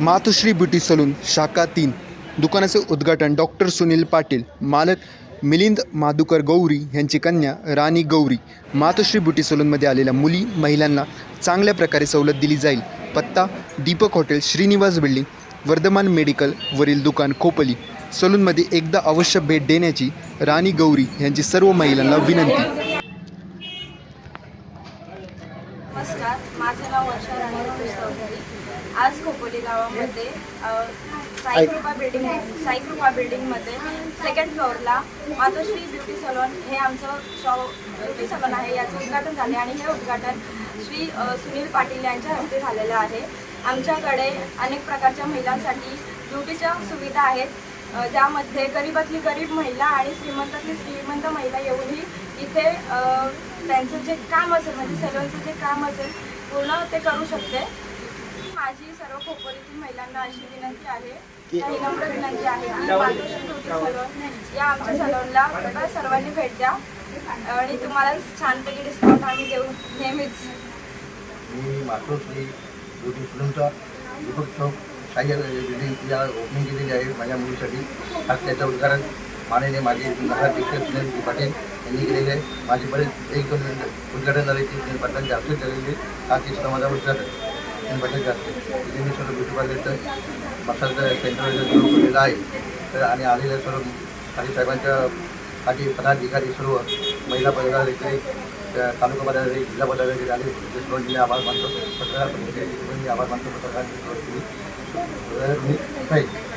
मातोश्री beauty salon शाखा तीन. दुकानाचे उद्घाटन डॉक्टर सुनील पाटील मालक मिलिंद माधुकर गौरी यांची कन्या राणी गौरी. मातोश्री ब्युटी सलूनमध्ये आलेल्या मुली महिलांना चांगल्या प्रकारे सवलत दिली जाईल. पत्ता Deepak hotel Shrinivas building Vardhaman medical वरील दुकान खोपली. सलूनमध्ये एकदा अवश्य भेट देण्याची राणी गौरी यांची सर्व महिलांना विनंती. नमस्कार माझं नाव वर्षा राणी चौधरी आज खोपोली गावामध्ये साईकृपा बिल्डिंग साईकृपा बिल्डिंगमध्ये सेकंड फ्लोअरला मातोश्री ब्युटी सलॉन हे आमचं शॉ ब्युटी सलॉन आहे. याचं उद्घाटन झाले आणि हे उद्घाटन श्री सुनील पाटील यांच्या हस्ते झालेलं आहे. आमच्याकडे अनेक प्रकारच्या महिलांसाठी ब्युटीच्या सुविधा आहेत. ज्यामध्ये गरीबातली गरीब महिला आणि श्रीमंतातली श्रीमंत महिला येऊनही इथे त्यांचं जे काम असेल म्हणजे सलूनचं जे काम असेल पूर्ण ते करू शकते. माझी सर्व खोपोलीतील महिलांना अशी विनंती आहे काही नम्र विनंती आहे की मातोश्री ब्युटी सलून या आमच्या सलूनला सर्वांनी भेट द्या. आणि तुम्हाला छानपैकी डिस्काउंट आम्ही देऊ नेहमीच. मी मातोश्री ब्युटी सलूनचा दीपक चौक या ओपनिंग केलेली आहे माझ्या मुलीसाठी. आज त्याचं उद्घाटन माननीय माझे नगराध्यक्ष सुनील पाटील यांनी केलेले आहे. माझे बरेच एक दोन उद्घाटन झाले ते सुनील पाटलांच्या हस्ते झालेले. तिसरा माझा उद्घाटन. सुनील पाटीलच्या हस्ते तिथे मी सर्व ब्युटी पार्लरचं मसाजचं सेंटर सुरू केलेलं आहे. तर आणि आलेल्या सर्व खाली साहेबांच्या खाली पदाधिकारी सर्व महिला पदाधिकारी तालुका पदाधिकारी जिल्हा पदाधिकारी आले. ते सर्वांचे मी आभार मानतो. पत्रकार मी आभार मानतो. पत्रकार मी